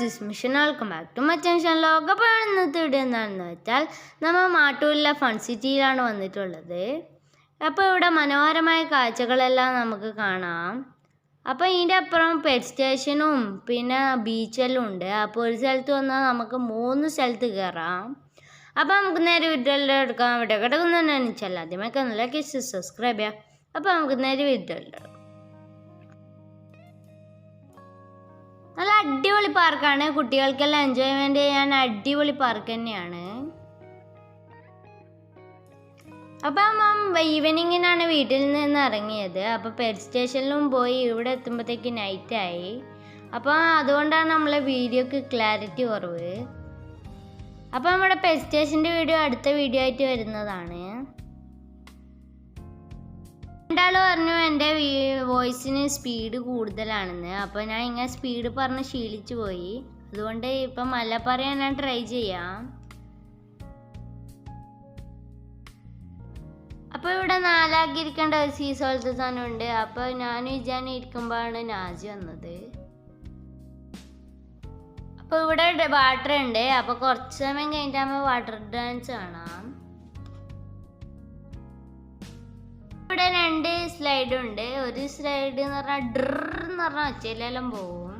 This mission welcome back to മച്ചൻ ലോകപ്പോൾ ഇന്നത്തെ ഇവിടെ എന്താണെന്ന് വെച്ചാൽ നമ്മൾ മാട്ടൂരിലെ ഫൺ സിറ്റിയിലാണ് വന്നിട്ടുള്ളത്. അപ്പോൾ ഇവിടെ മനോഹരമായ കാഴ്ചകളെല്ലാം നമുക്ക് കാണാം. അപ്പോൾ ഇതിന്റെ അപ്പുറം പെറ്റ് സ്റ്റേഷനും പിന്നെ ബീച്ചെല്ലാം ഉണ്ട്. അപ്പോൾ ഒരു സ്ഥലത്ത് വന്നാൽ നമുക്ക് മൂന്ന് സ്ഥലത്ത് കയറാം അപ്പോൾ നമുക്ക് നേരെ വീട്ടിലെല്ലാം എടുക്കാം. ഇവിടെ കിടക്കുന്നതന്നെ വെച്ചാൽ ആദ്യമൊക്കെ നല്ല കിസ് സബ്സ്ക്രൈബ് ചെയ്യാം. അപ്പോൾ നമുക്ക് നേരെ വീഡിയോയിൽ നല്ല അടിപൊളി പാർക്കാണ്. കുട്ടികൾക്കെല്ലാം എൻജോയ്മെന്റ് ചെയ്യാൻ അടിപൊളി പാർക്ക് തന്നെയാണ്. അപ്പം ഈവനിങ്ങിനാണ് വീട്ടിൽ നിന്ന് ഇറങ്ങിയത്. അപ്പോൾ പെറ്റ് സ്റ്റേഷനിലും പോയി ഇവിടെ എത്തുമ്പോഴത്തേക്ക് നൈറ്റായി അപ്പോൾ അതുകൊണ്ടാണ് നമ്മളെ വീഡിയോക്ക് ക്ലാരിറ്റി കുറവ്. അപ്പോൾ നമ്മുടെ പെറ്റ് സ്റ്റേഷന്റെ വീഡിയോ അടുത്ത വീഡിയോ ആയിട്ട് വരുന്നതാണ്. രണ്ടാൾ പറഞ്ഞു എന്റെ വോയിസിന് സ്പീഡ് കൂടുതലാണെന്ന്. അപ്പോൾ ഞാൻ ഇങ്ങനെ സ്പീഡ് പറഞ്ഞ് ശീലിച്ചു പോയി. അതുകൊണ്ട് ഇപ്പം മല്ല പറയാൻ ഞാൻ ട്രൈ ചെയ്യാം. അപ്പോൾ ഇവിടെ നാലാക്കിയിരിക്കേണ്ട ഒരു സീസ് പോലത്തെ സാധനമുണ്ട്. അപ്പോൾ ഞാൻ വിചാൻ ഇരിക്കുമ്പോഴാണ് നാജി വന്നത്. അപ്പോൾ ഇവിടെ വാട്ടർ ഉണ്ട് അപ്പോൾ കുറച്ച് സമയം കഴിഞ്ഞിട്ടാകുമ്പോൾ വാട്ടർ ഡാൻസ് കാണാം. ഇവിടെ രണ്ട് സ്ലൈഡ് ഉണ്ട്. ഒരു സ്ലൈഡ് എന്ന് പറഞ്ഞാൽ ഡ്രെന്ന് പറഞ്ഞാൽ ഒച്ചയിലെല്ലാം പോവും.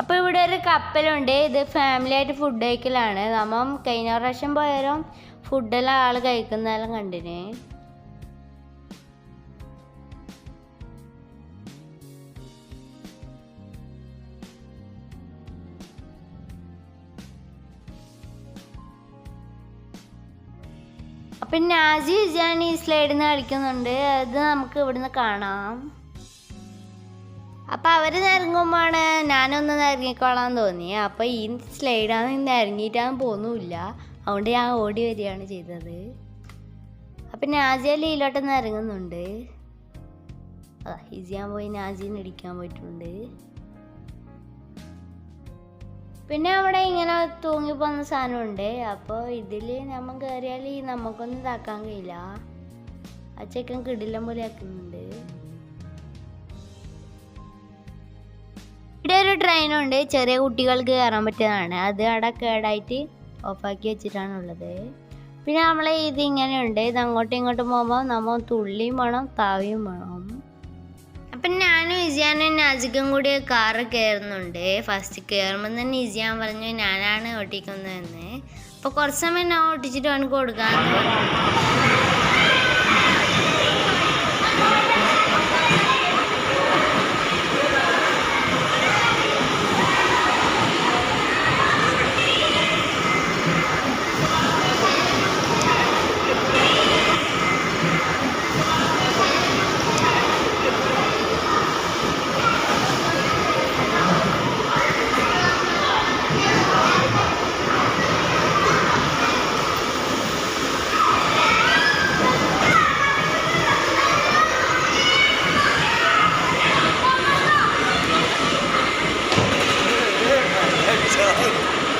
അപ്പോൾ ഇവിടെ ഒരു കപ്പലുണ്ട്. ഇത് ഫാമിലി ആയിട്ട് ഫുഡ് കഴിക്കലാണ്. നമ്മൾ കഴിഞ്ഞ പ്രാവശ്യം പോയാലും ഫുഡെല്ലാം ആൾ കഴിക്കുന്നതെല്ലാം കണ്ടിന്. അപ്പം നാജി ഞാൻ ഈ സ്ലൈഡിൽ നിന്ന് കളിക്കുന്നുണ്ട് അത് നമുക്ക് ഇവിടുന്ന് കാണാം. അപ്പം അവർ നിറങ്ങുമ്പോഴാണ് ഞാനൊന്ന് നിറങ്ങിക്കോളാൻ തോന്നി. അപ്പം ഈ സ്ലൈഡാണ് ഇറങ്ങിയിട്ടാന്ന് പോന്നുമില്ല അതുകൊണ്ട് ഞാൻ ഓടി വരികയാണ് ചെയ്തത്. അപ്പം നാജിയ ലീലോട്ട് ഇറങ്ങുന്നുണ്ട്. ഈസിയാൻ പോയി നാജീനെ ഇടിക്കാൻ പോയിട്ടുണ്ട്. പിന്നെ അവിടെ ഇങ്ങനെ തൂങ്ങിപ്പോകുന്ന സാധനമുണ്ട്. അപ്പോൾ ഇതിൽ നമ്മൾ കയറിയാൽ നമുക്കൊന്നും ഇതാക്കാൻ കഴിയില്ല. ആ ചെക്കൻ കിടിലം പോലെ ആക്കുന്നുണ്ട്. ഇവിടെ ഒരു ട്രെയിനുണ്ട് ചെറിയ കുട്ടികൾക്ക് കയറാൻ പറ്റിയതാണ്. അത് അവിടെ കേടായിട്ട് ഓഫാക്കി വെച്ചിട്ടാണുള്ളത്. പിന്നെ നമ്മളെ ഇത് ഇങ്ങനെയുണ്ട് ഇത് അങ്ങോട്ടും ഇങ്ങോട്ടും പോകുമ്പോൾ നമ്മൾ തുള്ളിയും വേണം താവിയും വേണം. അപ്പം ഞാനും ഇസിയാനും നാജിക്കും കൂടി കാറ് കയറുന്നുണ്ട്. ഫസ്റ്റ് കയറുമ്പോൾ തന്നെ ഇസിയാൻ പറഞ്ഞു ഞാനാണ് ഓട്ടിക്കുന്നതെന്ന്. അപ്പോൾ കുറച്ച് സമയം ഞാൻ ഓട്ടിച്ചിട്ട് അവനക്ക് കൊടുക്കാമെന്ന്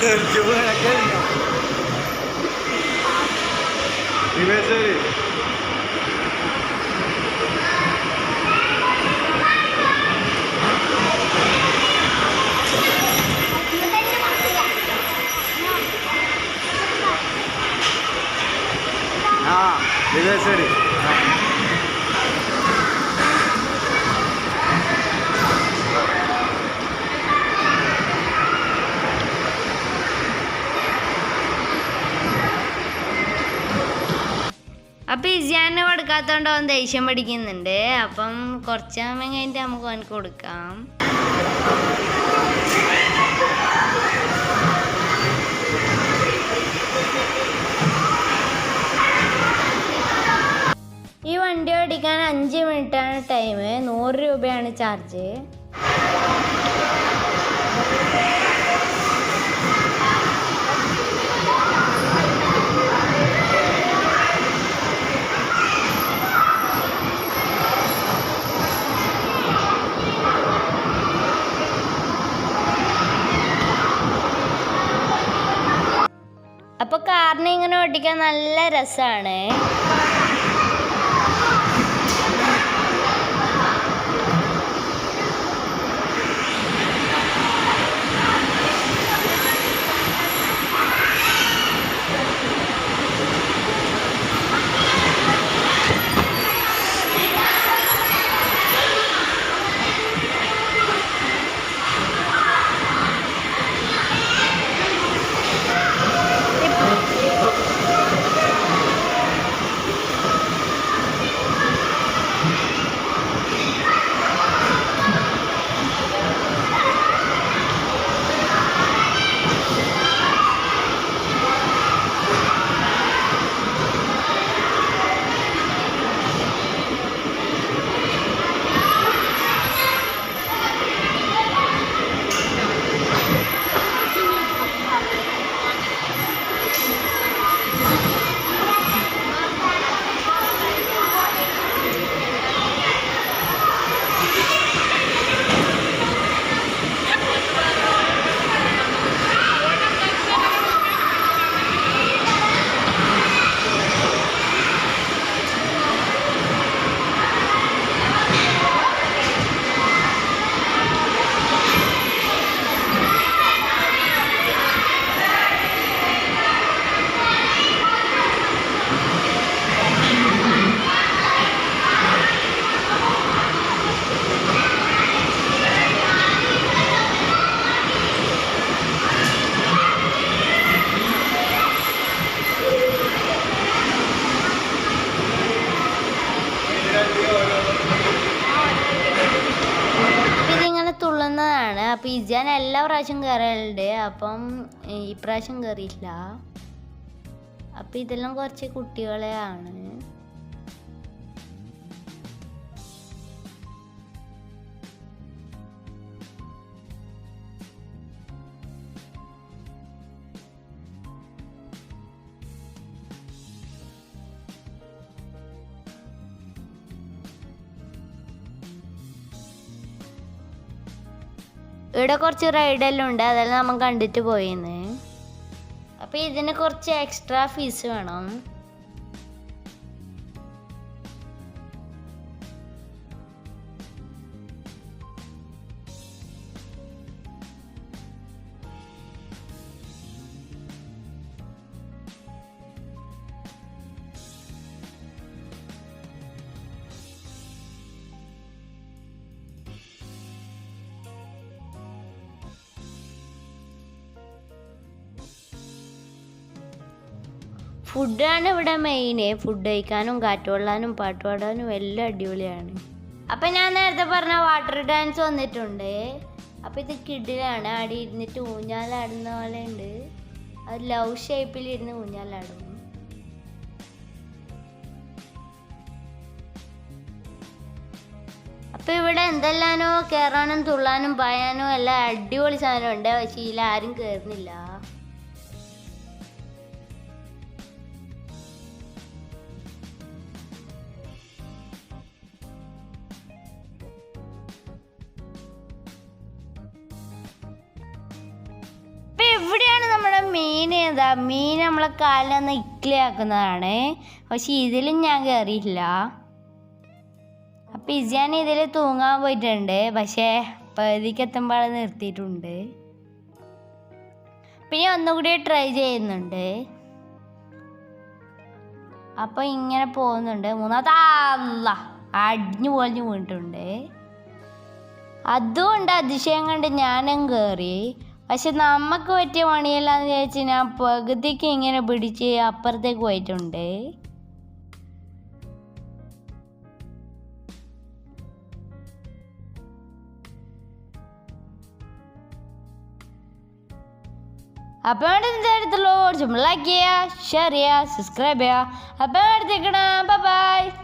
Qué buena Kenia. Dime en serio. Ah, dime en serio. Ah. അപ്പം ഇസിയാനെ കൊടുക്കാത്തോണ്ട് അവൻ ദേഷ്യം പഠിക്കുന്നുണ്ട് അപ്പം കുറച്ച് സമയം കഴിഞ്ഞിട്ട് നമുക്ക് അവനക്ക് കൊടുക്കാം. ഈ വണ്ടി ഓടിക്കാൻ അഞ്ച് മിനിറ്റാണ് ടൈം നൂറ് രൂപയാണ് ചാർജ്. ഓടിക്കാൻ നല്ല രസമാണ് ഇജാൻ എല്ലാ പ്രാവശ്യം കയറലുണ്ട് അപ്പം ഇപ്രാവശ്യം പ്രാവശ്യം കയറിയില്ല അപ്പം ഇതെല്ലാം കുറച്ച് കുട്ടികളെയാണ്. ഇവിടെ കുറച്ച് റൈഡെല്ലാം ഉണ്ട്. അതെല്ലാം നമ്മൾ കണ്ടിട്ട് പോയിന്ന്. അപ്പം ഇതിന് കുറച്ച് എക്സ്ട്രാ ഫീസ് വേണം. ഫുഡാണ് ഇവിടെ മെയിൻ ഫുഡ് കഴിക്കാനും കാറ്റുകൊള്ളാനും പാട്ട് പാടാനും എല്ലാം അടിപൊളിയാണ്. അപ്പം ഞാൻ നേരത്തെ പറഞ്ഞ വാട്ടർ ഡാൻസ് വന്നിട്ടുണ്ട്. അപ്പം ഇത് കിഡിലാണ് അവിടെ ഇരുന്നിട്ട് ഊഞ്ഞാലാടുന്ന പോലെ ഉണ്ട്. അത് ലവ് ഷേപ്പിൽ ഇരുന്ന് ഊഞ്ഞാലാടും. അപ്പം ഇവിടെ എന്തെല്ലാനോ കയറാനും തുള്ളാനും പായാനോ എല്ലാം അടിപൊളി സാധനമുണ്ട്. പക്ഷേ ഇതിൽ ആരും കയറുന്നില്ല മീൻ ഏതാ? മീൻ നമ്മളെ കാലിലൊന്ന് ഇക്ലിയാക്കുന്നതാണ് പക്ഷെ ഇതിലും ഞാൻ കയറിയില്ല അപ്പം ഇത് ഞാൻ ഇതിൽ തൂങ്ങാൻ പോയിട്ടുണ്ട്. പക്ഷേ പകുതിക്ക് എത്തുമ്പോൾ നിർത്തിയിട്ടുണ്ട്. പിന്നെ ഒന്നുകൂടി ട്രൈ ചെയ്യുന്നുണ്ട്. അപ്പൊ ഇങ്ങനെ പോകുന്നുണ്ട്. മൂന്നാമത്തെ അടിഞ്ഞു പൊളിഞ്ഞു വീണിട്ടുണ്ട്. അതുകൊണ്ട് അതിശയം കണ്ട് ഞാനും കയറി പക്ഷെ നമുക്ക് പറ്റിയ പണിയല്ലാന്ന് വിചാരിച്ച് ഞാൻ പകുതിക്ക് ഇങ്ങനെ പിടിച്ച് അപ്പുറത്തേക്ക് പോയിട്ടുണ്ട്. അപ്പൊ അടുത്ത അടുത്തുള്ള ലൈക്ക് ചെയ്യുക ഷെയർ ചെയ്യുക സബ്സ്ക്രൈബ് ചെയ്യുക. അപ്പോൾ അടുത്തേക്കണം ബൈ